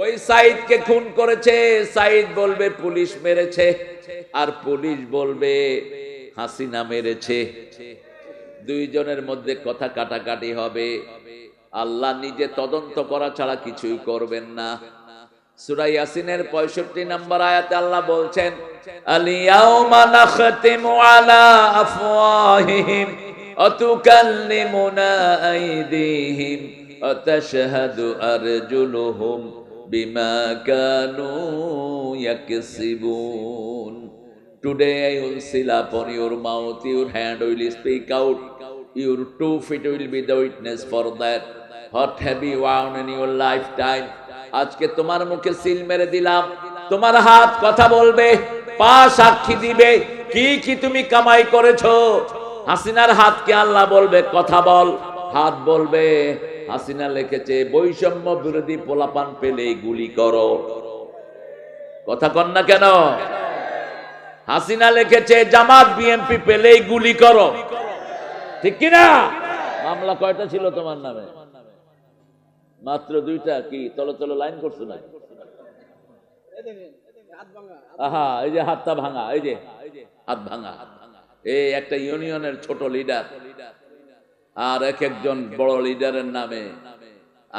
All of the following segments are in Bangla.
ওই সাইদকে খুন করেছে। সাইদ বলবে, পুলিশ মেরেছে। আর পুলিশ বলবে, হাসিনা মেরেছে। দুইজনের মধ্যে কথা কাটাকাটি হবে। আল্লাহ নিজে তদন্ত করা ছাড়া কিছুই করবেন না। সূরা ইয়াসিনের 65 নম্বর আয়াতে আল্লাহ বলছেন আলিয়াউমা নাখতিমু আলা আইদিহিম আরজুলুহুম। বিমা Kanu ইয়াকসিবুন Today I will seal upon your mouth, your hand will speak out, your two feet will be the witness for that. What have you won in your lifetime? আজকে তোমার মুখে সিল মেরে দিলাম তোমার হাত কথা বলবে পা সাক্ষী দিবে কি কি তুমি কামাই করেছ হাসিনার হাতকে আল্লাহ বলবে কথা বল হাত বলবে হাসিনা লিখেছে, বৈষম্য বিরোধী পোলাপান পেলে গুলি করো। কথা কন না কেন? হাসিনা লিখেছে, জামাত, বিএনপি পেলেই গুলি করো। ঠিক কিনা? মামলা কয়টা ছিল তোমার নামে? মাত্র দুইটা কি তলে তলে লাইন করছ না আহা, এই যে হাতটা ভাঙা, এই যে হাত ভাঙা। এই একটা ইউনিয়নের ছোট লিডার। আর এক একজন বড় লিডারের নামে।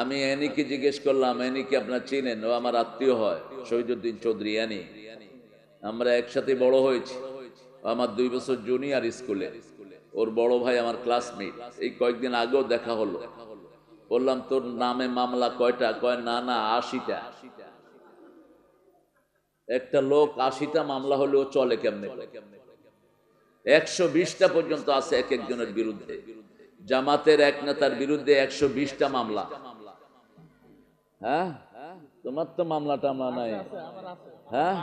আমি এনিকে জিজ্ঞেস করলাম, এনিকে আপনার চিনেন? ও আমার আত্মীয় হয়, শহীদুদ্দিন চৌধুরী, এনি। আমরা একসাথে বড় হয়েছি। আমার দুই বছর জুনিয়র স্কুলে ওর বড় ভাই আমার ক্লাসমেট এই কয়েকদিন আগেও দেখা হলো। বললাম, তোর নামে মামলা কয়টা? কয়, না না, আশিটা। একটা লোক আশিটা মামলা হলেও চলে কেমনে একশো বিশটা পর্যন্ত আছে এক একজনের বিরুদ্ধে। জামাতের এক নেতার বিরুদ্ধে একশো বিশটা মামলা। হ্যাঁ? তোমার তো মামলা টামলা নাই। হ্যাঁ?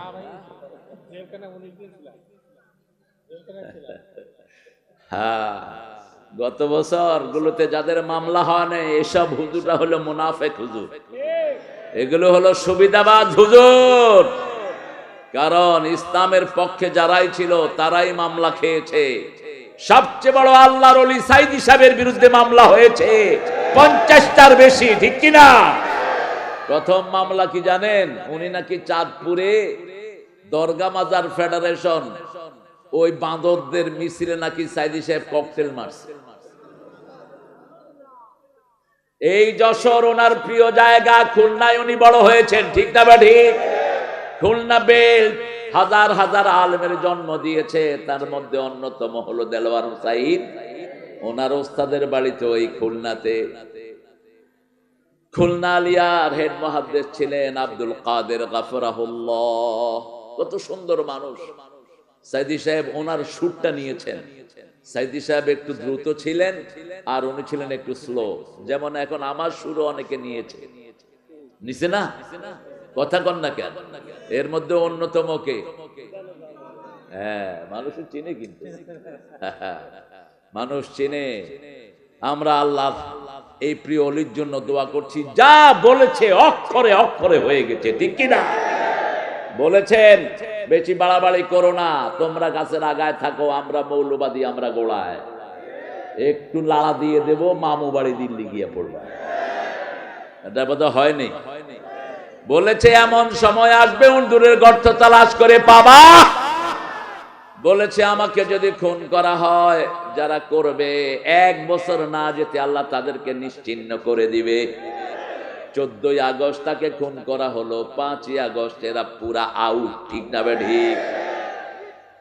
হ্যাঁ। গত বছর গুলোতে যাদের মামলা হয় না এসব হুজুরটা হলো মুনাফেক হুজুর। এগুলো হলো সুবিধাবাদ হুজুর। কারণ ইসলামের পক্ষে যারাই ছিল, তারাই মামলা খেয়েছে। সবচেয়ে বড় আল্লাহর অলি সাইদি সাহেবের বিরুদ্ধে মামলা হয়েছে। পঞ্চাশটার বেশি, ঠিক কিনা? প্রথম মামলা কি জানেন? উনি নাকি চাঁদপুরে দরগা মাজার ফেডারেশন, ওই বাঁদরদের মিছিলে নাকি সাইদি সাহেব ককটেল মারছে। এই যশোর ওনার প্রিয় জায়গা খুলনায় উনি বড় হয়েছেন, ঠিক না বা ঠিক? খুলনা বেল, হাজার হাজার আলমের জন্ম দিয়েছে, তার মধ্যে অন্যতম হলো দেলোয়ার হুসাইন। ওনার ওস্তাদের বাড়িতে ওই খুলনাতে। খুলনা আলিয়ার হেড ছিলেন আব্দুল কাদের কত সুন্দর মানুষ। সাইদি সাহেব ওনার সুরটা নিয়েছেন। সাইদি সাহেব একটু দ্রুত ছিলেন, আর উনি ছিলেন একটু স্লো। যেমন এখন আমার সুরও অনেকে নিয়েছে। নিছে না? কথা কন না কেন? এর মধ্যে অন্যতম কে? হ্যাঁ মানুষ চিনে কিন্তু। মানুষ চিনে। আমরা আল্লাহ এই প্রিয় অলির জন্য দোয়া করছি। যা বলেছে অক্ষরে অক্ষরে হয়ে গেছে, ঠিক কিনা? বলেছেন, বেশি বাড়াবাড়ি করো না, তোমরা গাছের আগায় থাকো, আমরা মৌলবাদী, আমরা গোড়ায়। একটু লাড়া দিয়ে দেব, মামু বাড়ি দিল্লি গিয়ে পড়বে। এটা বোধ হয়নি। বলেছে, এমন সময় আসবে দূরের গর্ত তালাশ করে পাবা। বলেছে, আমাকে যদি খুন করা হয়, যারা করবে, এক বছর না যেতে আল্লাহ তাদেরকে নিশ্চিন্ন করে দিবে। চোদ্দই আগস্ট তাকে খুন করা হলো, পাঁচই আগস্ট এরা পুরা আউট ঠিক না ঠিক?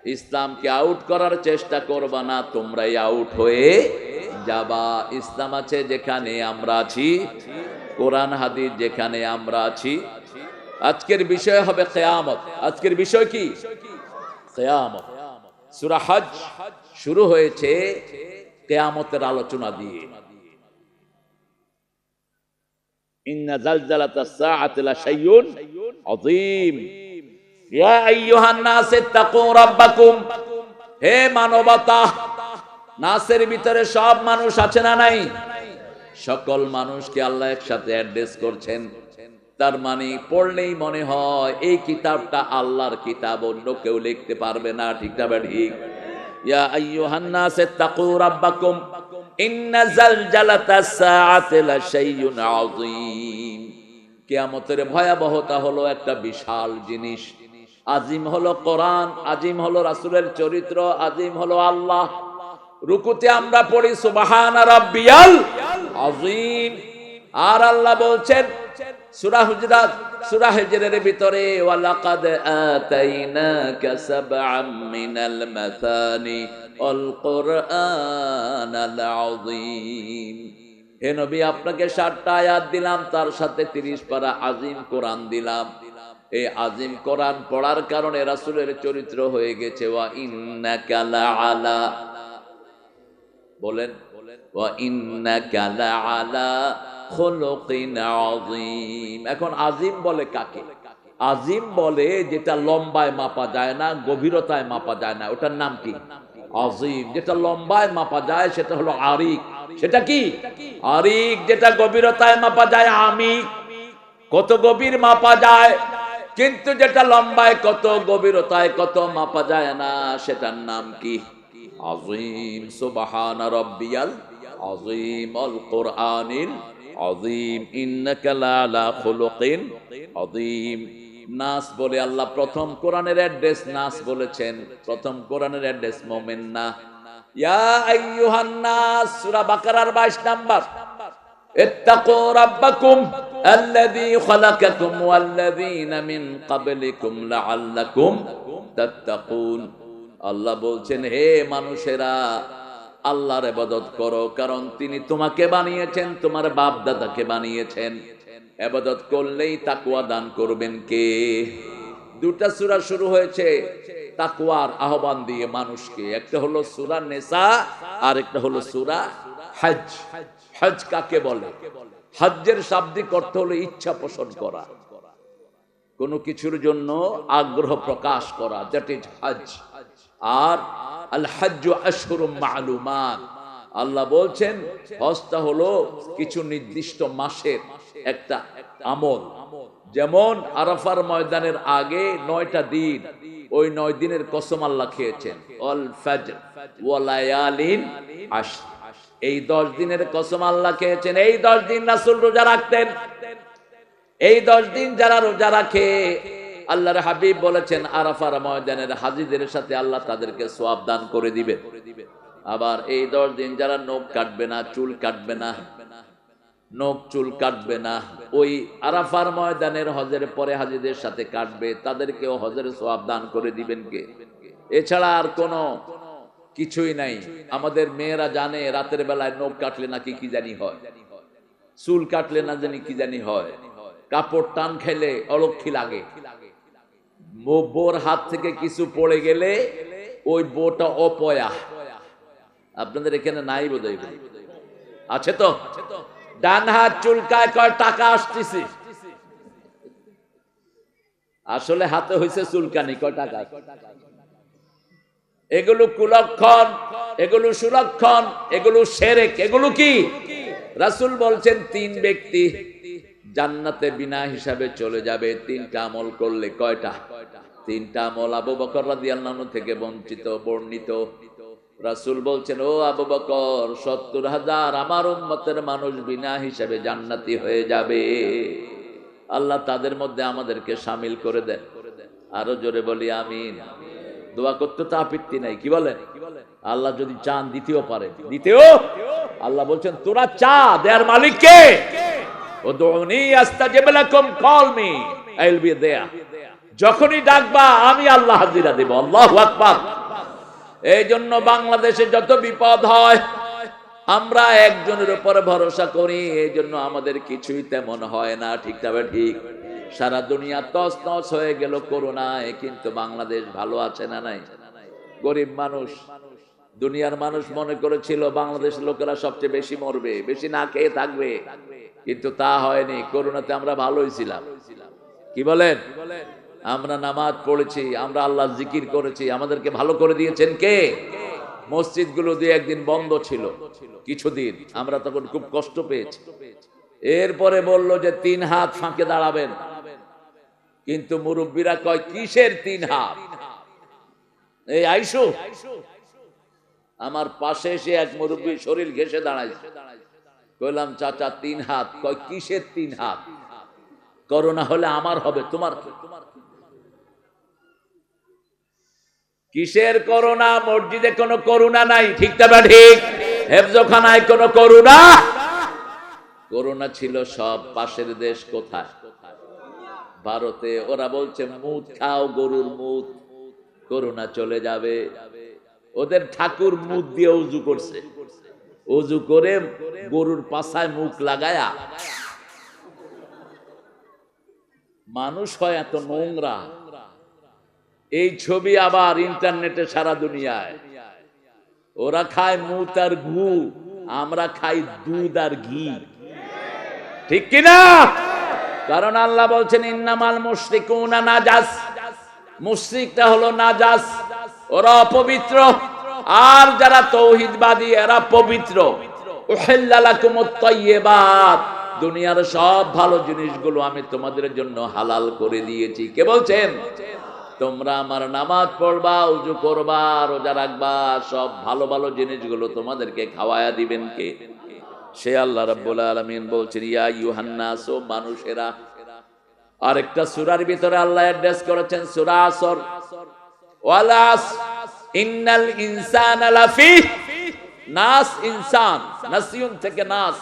ইসলামকে আউট করার চেষ্টা করবা না, তোমরাই আউট হয়ে যাবা। ইসলাম আছে যেখানে আমরা আছি। কোরআন, হাদিস যেখানে আমরা আছি। আজকের বিষয় হবে কেয়ামত। আজকের বিষয় কি? কেয়ামত। সূরা হজ শুরু হয়েছে কেয়ামতের আলোচনা দিয়ে। হে মানবতা, নাসের ভিতরে সব মানুষ আছে না নাই? সকল মানুষকে আল্লাহ একসাথে অ্যাড্রেস করছেন। তার মানে পড়লেই মনে হয় এই কিতাবটা আল্লাহর কিতাব, অন্য কেউ লিখতে পারবে না, ঠিক না ঠিক? ভয়াবহতা হলো একটা বিশাল জিনিস। আজিম হলো আজিম চরিত্র, আজিম হলো আল্লাহ। রুকুতে আমরা পড়ি সুবাহান আজিম আর আল্লাহ বলছেন, সূরা হুজরাত, সূরা হিজরের ভিতরে, ওয়ালাকাদ আতাইনাকা সাবআম মিনাল মাসানি আল কুরআনাল আযীম। হে নবী, আপনাকে ষাটটা আয়াত দিলাম, তার সাথে তিরিশ পারা আজিম কোরআন দিলাম। এই আজিম কোরআন পড়ার কারণে রাসূলের চরিত্র হয়ে গেছে, ওয়া ইন্নাকা লাআলা। বলেন এখন আজিম বলে কাকে? আজিম বলে যেটা লম্বায় মাপা যায় না, গভীরতায় মাপা যায় না। ওটার নাম কি? আজিম যেটা লম্বায় মাপা যায় সেটা হলো আরিক। সেটা কি? আরিক যেটা গভীরতায় মাপা যায়, আমিক। কত গভীর মাপা যায়, কিন্তু যেটা লম্বায় কত গভীরতায় কত মাপা যায় না, সেটার নাম কি? আজিম সুবহান রব্বিয়াল আজিম আল কোরআনিল আজিম ইন্নাকা লালা খুলুকিন আজিম নাস বলে আল্লাহ প্রথম কোরআনের অ্যাড্রেস নাস বলেছেন প্রথম কোরআনের অ্যাড্রেস মোমেন না ইয়া আইয়ুহান নাস সূরা বাকারার 22 নাম্বার اتقوا ربكم الذي خلقكم والذين من قبلكم لعلكم تتقون আল্লাহ বলছেন, হে মানুষেরা, আল্লাহর ইবাদত করো, কারণ তিনি তোমাকে বানিয়েছেন, তোমার বাপ দাদাকে বানিয়েছেন। ইবাদত করলেই তাকওয়া দান করবেন কে? দুটা সূরা শুরু হয়েছে, তাকওয়ার আহ্বান দিয়ে মানুষকে। একটা হলো সূরা নেসা আর একটা হলো সূরা হজ হজ কাকে বলে? হজ্জের শাব্দিক অর্থ হলো ইচ্ছা পোষণ করা। কোনো কিছুর জন্য আগ্রহ প্রকাশ করা, দ্যাট ইজ হজ আর আল হজ্জ আশহুরুম মালুমাত। আল্লাহ বলছেন, হজটা হলো কিছু নির্দিষ্ট মাসের একটা আমল। যেমন আরাফার ময়দানের আগে নয়টা দিন, ওই নয় দিনের কসম আল্লাহ খেয়েছেন। এই দশ দিনের কসম আল্লাহ খেয়েছেন। এই দশ দিন রাসূল রোজা রাখতেন। এই দশ দিন যারা রোজা রাখে আল্লাহর হাবিব বলেছেন, আরাফার ময়দানের হাজিদের সাথে আল্লাহ তাদেরকে সোয়াব দান করে দিবেন আবার এই দশ দিন যারা নখ কাটবে না, চুল কাটবে না, নখ চুল কাটবে না, ওই আরাফার ময়দানের হজের পরে হাজিদের সাথে কাটবে, তাদেরকেও হজের সোয়াব দান করে দিবেন কে? এছাড়া আর কোনো কিছুই নাই। আমাদের মেয়েরা জানে, রাতের বেলায় নখ কাটলে নাকি কি জানি হয়। চুল কাটলে না জানি কি জানি হয়। কাপড় টান খেলে অলক্ষী লাগে। বোর হাত থেকে কিছু পড়ে গেলে ওই বোটা অপয়া। আপনাদের এখানে নাই বোধ আছে তো? ডান হাত চুলকায় কয়, টাকা আসতেছি। আসলে হাতে হয়েছে চুলকানি, কয়, টাকা এগুলো কুলক্ষণ, এগুলো সুলক্ষণ, এগুলো সেরেক, এগুলো কি? রাসূল বলছেন, তিন ব্যক্তি জান্নাতে বিনা হিসাবে চলে যাবে। তিনটা আমল করলে কয়টা? তিনটা আমল আবু বকর রাদিয়াল্লাহু থেকে বঞ্চিত, বর্ণিত। রাসূল বলছেন, ও আবু বকর, সত্তর হাজার আমার উম্মতের মানুষ বিনা হিসাবে জান্নাতি হয়ে যাবে। আল্লাহ তাদের মধ্যে আমাদেরকে সামিল করে দেন। আরও জোরে বলি, আমিন। দোয়া করতে তো আপত্তি নাই, কি বলেন? আল্লাহ যদি চান দিতেও পারে। দিতেও আল্লাহ বলছেন, তোরা চা, দেয়ার মালিক যখনই ডাকবা, আমি আল্লাহ হাজিরা দেব। আল্লাহু আকবার। এই জন্য বাংলাদেশে যত বিপদ হয়, আমরা একজনের উপর ভরসা করি এই জন্য আমাদের কিছুই তেমন হয় না। ঠিক তবে ঠিক? সারা দুনিয়া তস তস হয়ে গেল করোনায়, কিন্তু বাংলাদেশ ভালো আছে না নাই? গরিব মানুষ, দুনিয়ার মানুষ মনে করেছিল, বাংলাদেশের লোকেরা সবচেয়ে বেশি মরবে, বেশি না খেয়ে থাকবে। কিন্তু তা হয়নি করোনাতে আমরা ভালোই ছিলাম। কি বলেন? আমরা নামাজ পড়েছি, আমরা আল্লাহ জিকির করেছি, আমাদেরকে ভালো করে দিয়েছেন কে? মসজিদগুলো দিয়ে একদিন বন্ধ ছিল, কিছুদিন। আমরা তখন খুব কষ্ট পেয়েছি। এরপরে বলল যে তিন হাত ফাঁকে দাঁড়াবেন। কিন্তু মুরব্বীরা কয়, কিসের তিন হাত? এই আইসু, আমার পাশে এসে এক মুরব্বী শরীর ঘেসে দাঁড়াইছে। কইলাম চাচা, তিন হাত। কয়, কিসের তিন হাত? করোনা হলে আমার হবে, তোমার কিসের করোনা? মসজিদে কোনো করুণা নাই, ঠিক তবে ঠিক? হেফজখানায় কোনো করুণা? করোনা ছিল সব পাশের দেশ কোথায়? ভারতে। ওরা বলছে, মুদ খাও গরুর মুদ করোনা চলে যাবে। ওদের ঠাকুর মুদ দিয়ে উজু করছে। উজু করে গরুর পাছায় মুখ লাগায়া। মানুষ হয় এত নোংরা। এই ছবি আবার ইন্টারনেটে সারা দুনিয়ায়। ওরা খায় মুত আর ঘু, আমরা খাই দুধ আর ঘি। ঠিক কিনা? কারণ আল্লাহ বলছেন, ইন্নামাল মুশরিকুনা নাজাস। মুশরিকটা হলো নাজাস। ওরা অপবিত্র। আর যারা তৌহিদবাদী, এরা পবিত্র। দুনিয়ার সব ভালো জিনিসগুলো আমি তোমাদের জন্য হালাল করে দিয়েছি। কে বলছেন? তোমরা আমার নামাজ পড়বা, উজু করবা, রোজা রাখবা, সব ভালো ভালো জিনিসগুলো তোমাদেরকে খাওয়ায়া দিবেন কে? সে আল্লাহ রাব্বুল আলামিন বলছেন, ইয়া ইউহান্নাস ও মানুষেরা। আরেকটা সূরার ভিতরে আল্লাহ অ্যাড্রেস করেছেন, সূরা আসর। ওয়ালাস ইন্নাল ইনসান আলাফি নাস ইনসান, নাসিউন থেকে নাস।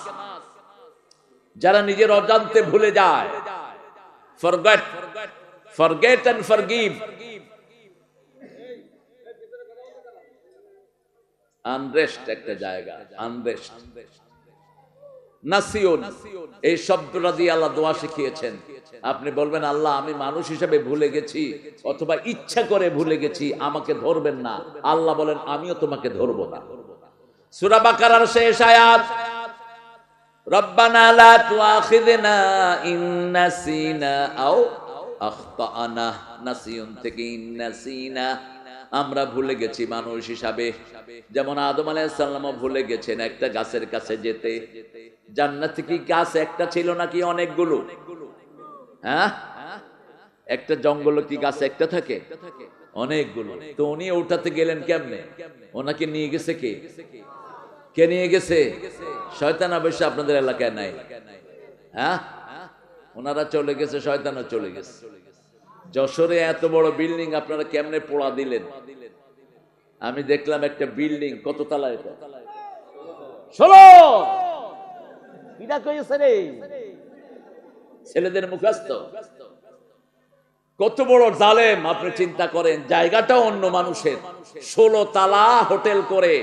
যারা নিজের অজান্তে ভুলে যায়। ফরগেট ফরগেট নাসিউন, এই শব্দটা দিয়ে আল্লাহ দোয়া শিখিয়েছেন। আপনি বলবেন, আল্লাহ, আমি মানুষ হিসেবে ভুলে গেছি, অথবা ইচ্ছা করে ভুলে গেছি, আমাকে ধরবেন না। আল্লাহ বলেন, আমিও তোমাকে ধরবো না। সূরা বাকারার শেষ আয়াত আমরা ভুলে গেছি মানুষ হিসাবে। যেমন আদম আলাইহিস সালামও ভুলে গেছেন একটা গাছের কাছে যেতে। জান্নাতে কি গাছ একটা ছিল নাকি অনেকগুলো? হ্যাঁ? একটা জঙ্গল কি গাছ একটা থাকে? অনেকগুলো। তো উনি ওঠাতে গেলেন কেমনে? ওনাকে নিয়ে গেছে কে? কে নিয়ে গেছে? শয়তান অবশ্য আপনাদের এলাকায় নাই। হ্যাঁ? ওনারা চলে গেছে, শয়তানও চলে গেছে। যশোরে এত বড় বিল্ডিং আপনারা কেমনে পোড়া দিলেন? আমি দেখলাম একটা বিল্ডিং কত তালা এটা? ষোলো! কিনা কইছে রে ছেলেদের মুখস্থ। কত বড় জালেম আপনি চিন্তা করেন জায়গাটা অন্য মানুষের। ষোলো তালা হোটেল করে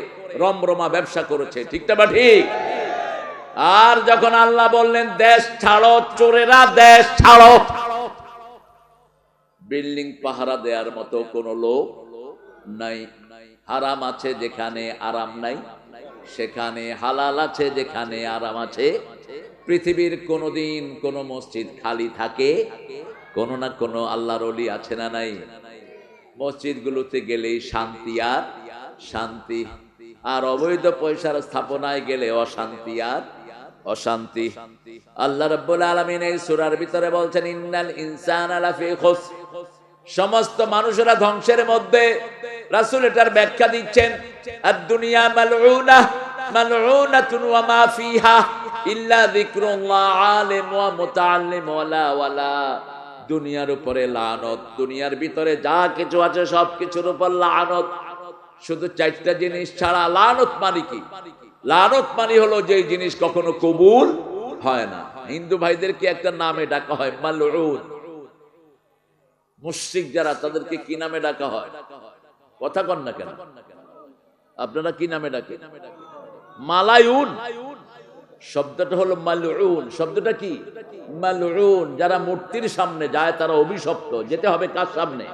রমরমা ব্যবসা করেছে ঠিকটা বা ঠিক? আর যখন আল্লাহ বললেন দেশ ছাড়ো চোরেরা দেশ ছাড়ো। বিল্ডিং পাহারা দেওয়ার মতো কোন লোক নাই। হারাম আছে যেখানে আরাম নাই, সেখানে হালাল আছে যেখানে আরাম আছে। পৃথিবীর কোনোদিন কোনো মসজিদ খালি থাকে, কোনো না কোনো আল্লাহর অলি আছে না নাই। মসজিদগুলোতে গেলেই শান্তি আর শান্তি, আর অবৈধ পয়সার স্থাপনায় গেলে অশান্তি আর অশান্তি। আল্লাহ রাব্বুল আলামিন এই সূরার ভিতরে বলছেন, ইন্নাল ইনসানা সমস্ত মানুষেরা ধ্বংসের মধ্যে রাসূল এটার ব্যাখ্যা দিচ্ছেন আর দুনিয়া মালউনা ইল্লা ওয়ালা দুনিয়ার উপরে লানত, দুনিয়ার ভিতরে যা কিছু আছে সব কিছুর উপর লানত। শুধু চারটা জিনিস ছাড়া লানত মানে কি? লানত মানে হলো যে জিনিস কখনো কবুল হয় না। হিন্দু ভাইদেরকে একটা নামে ডাকা হয়, মালউন। মুশরিক যারা, তাদেরকে কি নামে ডাকা হয়? কথা কন না কেন? আপনারা কি নামে ডাকে মালায়ুন। শব্দটা হলো মালউন। শব্দটা কি? মালউন। যারা মূর্তির সামনে যায়, তারা অভিশপ্ত। যেতে হবে কার সামনে?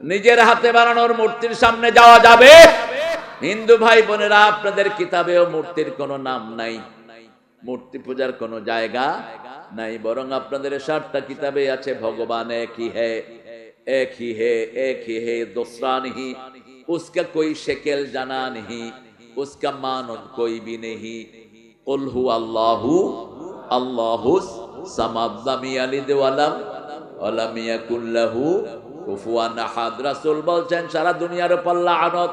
নিজের হাতে বানানোর মূর্তির সামনে যাওয়া যাবে হিন্দু ভাই বোনেরা, আপনাদের কিতাবেও মূর্তির কোনো নাম নাই। মূর্তি পূজার কোনো জায়গা নাই, বরং আপনাদের সাতটা কিতাবে আছে, ভগবান একই হে একই হে একই হে দোসরা নেহি উসকা কই শেকেল জানা নেহি উসকা মান কই বি নেহি কলহু আল্লাহু আল্লাহুস সামাদ লামি আলি দেওয়ালাম অলামিয়া কুল্লাহু কুফুয়ান হাদ রাসূল বলছেন, সারা দুনিয়ার পাল্লা আনত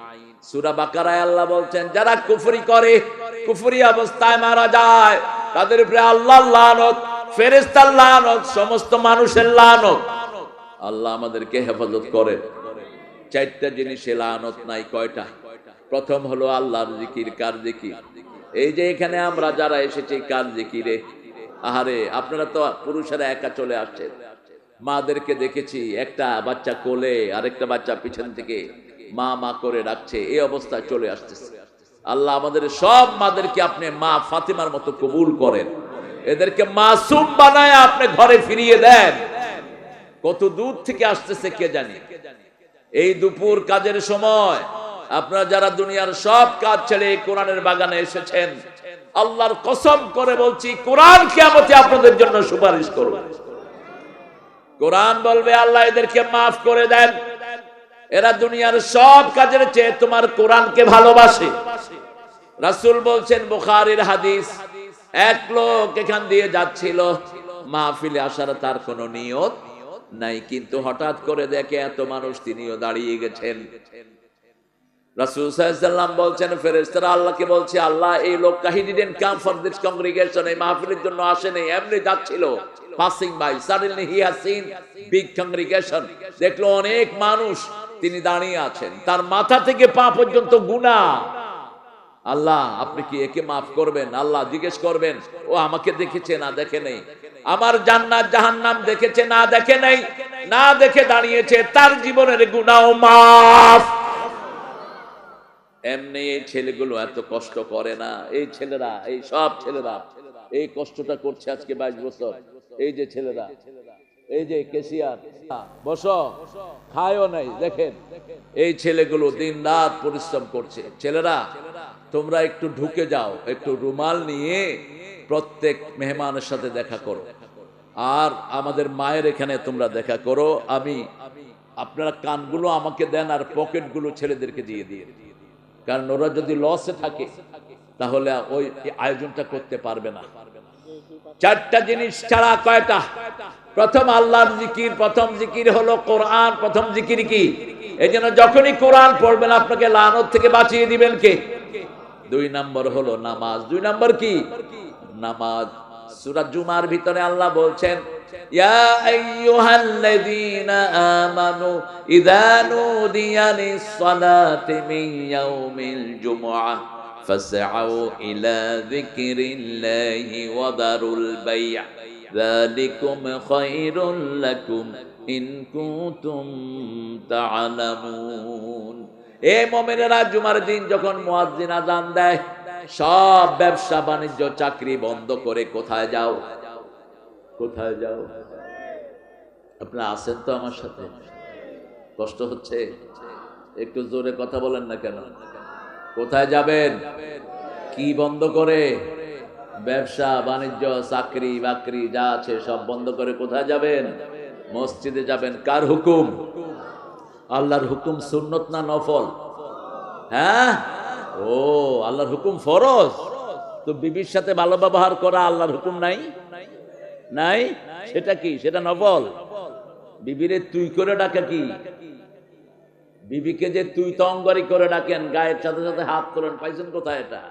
সূরা বাকারায় আল্লাহ বলছেন, যারা কুফরি করে, কুফরি অবস্থায় মারা যায়, তাদের উপরে আল্লাহর লানত, ফেরেশতার লানত, সমস্ত মানুষের লানত। আল্লাহ আমাদেরকে হেফাজত করেন। চারটা জিনিসে লানত নাই, কয়টা? প্রথম হলো আল্লাহর জিকির, কার জিকির? এই যে এখানে আমরা যারা এসেছি, কার জিকিরে? আহারে, আপনারা তো পুরুষেরা একা চলে আসছেন। মাদেরকে দেখেছি, একটা বাচ্চা কোলে, আরেকটা বাচ্চা পিছন থেকে। মা মা করে ডাকছে এই অবস্থায় চলে আসতেছে। আল্লাহ আমাদের সব মাদেরকে আপনি মা ফাতিমার মতো কবুল করেন। এদেরকে মাসুম বানায় আপনি ঘরে ফিরিয়ে দেন। কত দূর থেকে আসতেছে কে জানি? এই দুপুর কাজের সময় আপনারা যারা দুনিয়ার সব কাজ ছেড়ে কোরআনের বাগানে এসেছেন, আল্লাহর কসম করে বলছি, কোরআন কিয়ামতে আপনাদের জন্য সুপারিশ করব কোরআন বলবে, আল্লাহ এদেরকে মাফ করে দেন। এরা দুনিয়ার সব কাজের চেয়ে তোমার কোরআনকে ভালোবাসে। রাসুল বলছেন, বুখারীর হাদিস, এক লোক এখান দিয়ে যাচ্ছিল, মাহফিলে আসার তার কোনো নিয়ত নাই, কিন্তু হঠাৎ করে দেখে এত মানুষ তিনিও দাঁড়িয়ে গেছেন। বলছেন, ফেরেশতারা আল্লাহকে বলছে, আল্লাহ, he didn't come for this congregation এই মাহফিলের জন্য আসেনি এমনি যাচ্ছিল। Passing by suddenly he has seen big congregation দেখল অনেক মানুষ, তিনি দাঁড়িয়ে আছেন। তার মাথা থেকে পা পর্যন্ত গুনাহ আল্লাহ, আপনি কি একে মাফ করবেন? আল্লাহ জিজ্ঞেস করবেন, ও আমাকে দেখেছে না, দেখে নেই? আমার জান্নাত, জাহান্নাম দেখেছে না, দেখে নেই। না দেখে দাঁড়িয়েছে, তার জীবনের গুনাহ মাফ। এমনি এই ছেলেগুলো এত কষ্ট করে না। এই ছেলেরা, এই সব ছেলেরা, এই কষ্টটা করছে আজকে বাইশ বছর। এই যে ছেলেরা, এই যে কেসিয়ার বসো, খায়ও নাই, দেখেন। এই ছেলেগুলো দিন রাত পরিশ্রম করছে। ছেলেরা, তোমরা একটু ঢুকে যাও, একটু রুমাল নিয়ে প্রত্যেক মেহমানের সাথে দেখা করো। আর আমাদের মায়ের এখানে তোমরা দেখা করো। আমি, আপনারা কানগুলো আমাকে দেন আর পকেটগুলো ছেলেদেরকে দিয়ে দিয়ে কারণ ওরা যদি লসে থাকে, তাহলে ওই আয়োজনটা করতে পারবে না। চারটা জিনিস ছাড়া কয়টা? প্রথম আল্লাহর জিকির, প্রথম জিকির হলো কোরআন, প্রথম জিকির কি? এই জন্য যখনই কোরআন পড়বেন, আপনাকে লানত থেকে বাঁচিয়ে দিবেন কে? দুই নম্বর হলো নামাজ। দুই নম্বর কি? নামাজ। সূরা জুমার ভিতরে আল্লাহ বলছেন ইয়া আইয়ুহাল্লাযীনা আমানু ইযা নুদিয়া লিস-সালাতি মিন ইয়াউমিল জুমআহ ফাসআউ ইলা যিকরিল্লাহি ওয়া দারুল বাই' যালিকুম খায়রুল লাকুম ইন কুনতুম তা'লামুন এ মুমিনেরা জুমার দিন যখন মুয়াজ্জিন আযান দেয়, সব ব্যবসা বাণিজ্য চাকরি বন্ধ করে কোথায় যাও? কোথায় যাও? আপনারা আছেন তো আমার সাথে? কষ্ট হচ্ছে? একটু জোরে কথা বলেন না কেন? কোথায় যাবেন? কি বন্ধ করে? ব্যবসা, বাণিজ্য, চাকরি, বাকরি, যা আছে সব বন্ধ করে কোথায় যাবেন? মসজিদে যাবেন। কার হুকুম? আল্লাহর হুকুম সুন্নত না নফল? হ্যাঁ? ও, আল্লাহর হুকুম ফরজ? তো বিবির সাথে ভালো ব্যবহার করা আল্লাহর হুকুম নাই? নাই? সেটা কি? সেটা নবল বিবিরে তুই করে ডাকা কি? বিবিকে যে তুই তঙ্গরি করে ডাকেন, গায়ের সাথে সাথে হাত করেন পাইছেন কোথায় এটা?